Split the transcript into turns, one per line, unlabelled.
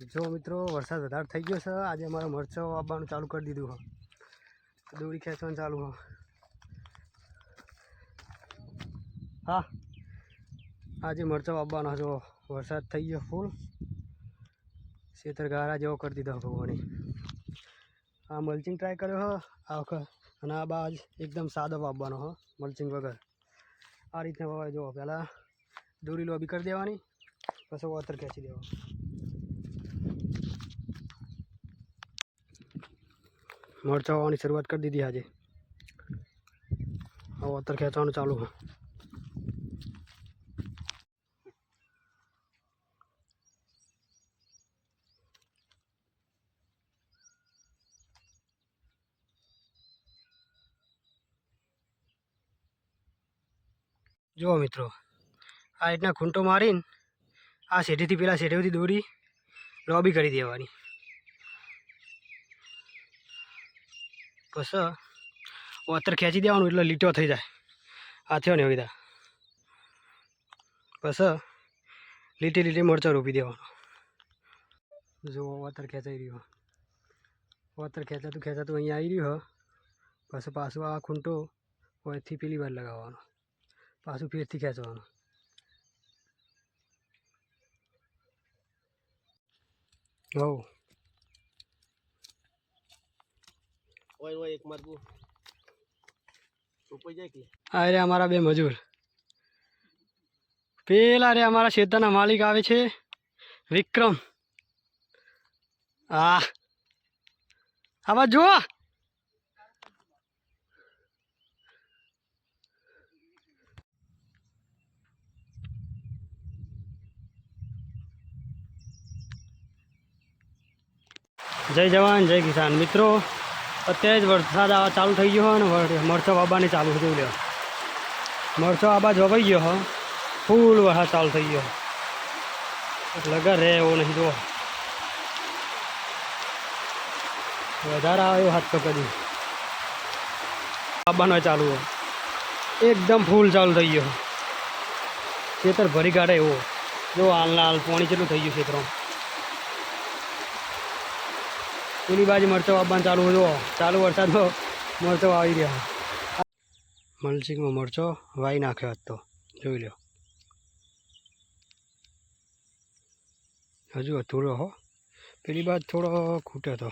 જો મિત્રો, વરસાદ વધારે થઈ ગયો છે. આજે અમારે મરચો આવવાનું ચાલુ કરી દીધું છે. દોરી ખેંચવાનું ચાલુ હા, આજે મરચો આવવાના જો વરસાદ થઈ ગયો ફૂલ. ગારા જેવો કરી દીધો ભગવાને. આ મલ્ચિંગ ટ્રાય કર્યો હ આ વખત અને આ બાજ એકદમ સાદો વાવવાનો હ મલ્ચિંગ વગર. આ રીતના વવાય જુઓ પહેલાં દોરી લોબી કરી દેવાની, પછી વોતર ખેંચી દેવાનું. મરચાં હોવાની શરૂઆત કરી દીધી આજે. હવે વોતર ખેંચવાનું ચાલુ છે. જુઓ મિત્રો, આ રીતના ખૂંટો મારીને આ શેઢીથી પેલા શેઢીઓથી દોરી લોબી કરી દેવાની. પછી ઓતર ખેંચી દેવાનું એટલે લીટો થઈ જાય. આ થયો ને એવી બસ લીટી લીટી મરચાં રોપી દેવાનું. જુઓ ઓતર ખેંચાઈ રહ્યો. વોતર ખેંચાતું ખેંચાતું અહીંયા આવી રહ્યો પછી પાછું આ ખૂંટો અહીંથી પેલી વાર લગાવવાનો. પાછું ફેરથી ખેંચવાનું. હવ.
ઓય હોય એક મારવું ઉપર જાય કે
આ રે અમારા બે મજૂર. પેલા રે અમારા ખેતરના માલિક આવે છે, વિક્રમ. હા આવા જુઓ. જય જવાન, જય કિસાન. મિત્રો અત્યારે જ વરસાદ આવવા ચાલુ થઈ ગયો હોય ને મરચો બાબાની ચાલુ થઈ ગયો મરચો આબા જોવાઈ ગયો, હો. ફૂલ વરસાદ ચાલુ થઈ ગયો. લગા રે એવો નહીં, જો. વધારે આવે એવો હાથ તો કદી. બાબાનો ચાલુ એકદમ ફૂલ ચાલુ થઈ ગયો. ખેતર ભરી કાઢે એવો. જો હાલ હાલ પાણી કેટલું થઈ ગયું ખેતરમાં. પેલી બાજુ મરચો આવવાનું ચાલુ જો ચાલુ વરસાદમાં મરચો આવી રહ્યા. મલસિંગમાં મરચો વાઈ નાખ્યો હતો જોઈ લો હજુ અધૂરો હો. પેલી બાજુ થોડો ખૂટ્યો હતો